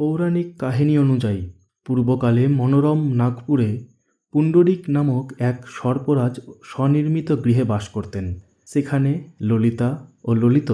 পৌরাণিক কাহিনী অনুযায়ী, পূর্বকালে মনোরম নাগপুরে পুণ্ডরিক নামক এক সর্পরাজ স্বনির্মিত গৃহে বাস করতেন। সেখানে ললিতা ও ললিত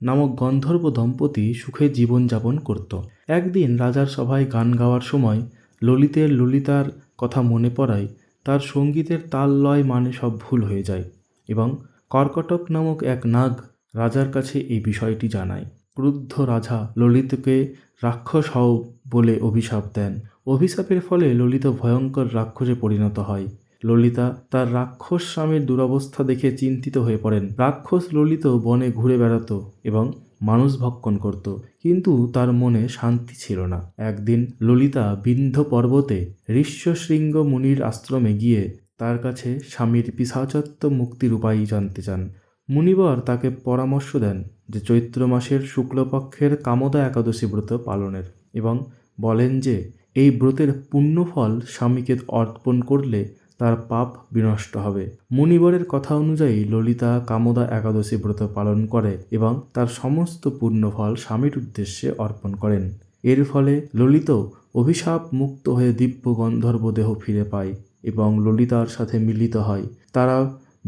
নামক গন্ধর্ব দম্পতি সুখে জীবনযাপন করত। একদিন রাজার সভায় গান গাওয়ার সময় ললিতের ললিতার কথা মনে পড়ায়, তার সঙ্গীতের তাল লয় মানে সব ভুল হয়ে যায় এবং কর্কটক নামক এক নাগ রাজার কাছে এই বিষয়টি জানায়। ক্রুদ্ধ রাজা ললিতকে রাক্ষস হও বলে অভিশাপ দেন। অভিশাপের ফলে ললিত ভয়ঙ্কর রাক্ষসে পরিণত হয়। ললিতা তার রাক্ষস স্বামীর দুরবস্থা দেখে চিন্তিত হয়ে পড়েন। রাক্ষস ললিত বনে ঘুরে বেড়াতো এবং মানুষ ভক্ষণ করত, কিন্তু তার মনে শান্তি ছিল না। একদিন ললিতা বিন্ধ্য পর্বতে ঋষ্যশৃঙ্গ মুনির আশ্রমে গিয়ে তার কাছে স্বামীর পিসাচত্ব মুক্তির উপায় জানতে চান। মুনিবর তাকে পরামর্শ দেন যে চৈত্র মাসের শুক্লপক্ষের কামদা একাদশী ব্রত পালনের এবং বলেন যে এই ব্রতের পুণ্যফল স্বামীকে অর্পণ করলে তার পাপ বিনষ্ট হবে। মুনিবরের কথা অনুযায়ী ললিতা কামদা একাদশী ব্রত পালন করে এবং তার সমস্ত পুণ্যফল স্বামীর উদ্দেশ্যে অর্পণ করেন। এর ফলে ললিত অভিশাপ মুক্ত হয়ে দিব্য গন্ধর্ব দেহ ফিরে পায় এবং ললিতার সাথে মিলিত হয়। তারা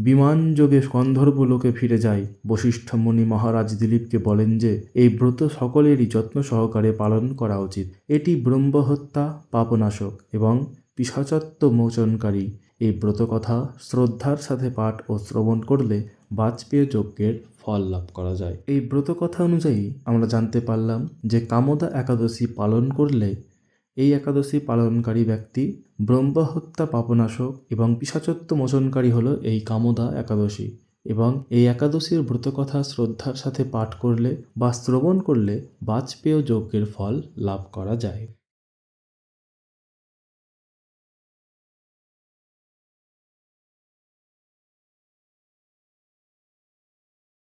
বিমানযোগে গন্ধর্ব লোকে ফিরে যায়। বশিষ্ঠ মুনি মহারাজ দিলীপকে বলেন যে, এই ব্রত সকলেরই যত্ন সহকারে পালন করা উচিত। এটি ব্রহ্মহত্যা, পাপনাশক এবং পিশাচত্ব মোচনকারী। এই ব্রতকথা শ্রদ্ধার সাথে পাঠ ও শ্রবণ করলে বাজপেয় যজ্ঞের ফল লাভ করা যায়। এই ব্রতকথা অনুযায়ী আমরা জানতে পারলাম যে কামদা একাদশী পালন করলে এই একাদশী পালনকারী ব্যক্তি ব্রহ্মহত্যা পাপনাশক এবং পিসাচত্ব মোচনকারী হল এই কামদা একাদশী এবং এই একাদশীর ব্রতকথা শ্রদ্ধার সাথে পাঠ করলে বা শ্রবণ করলে বাজপেয় যজ্ঞের ফল লাভ করা যায়।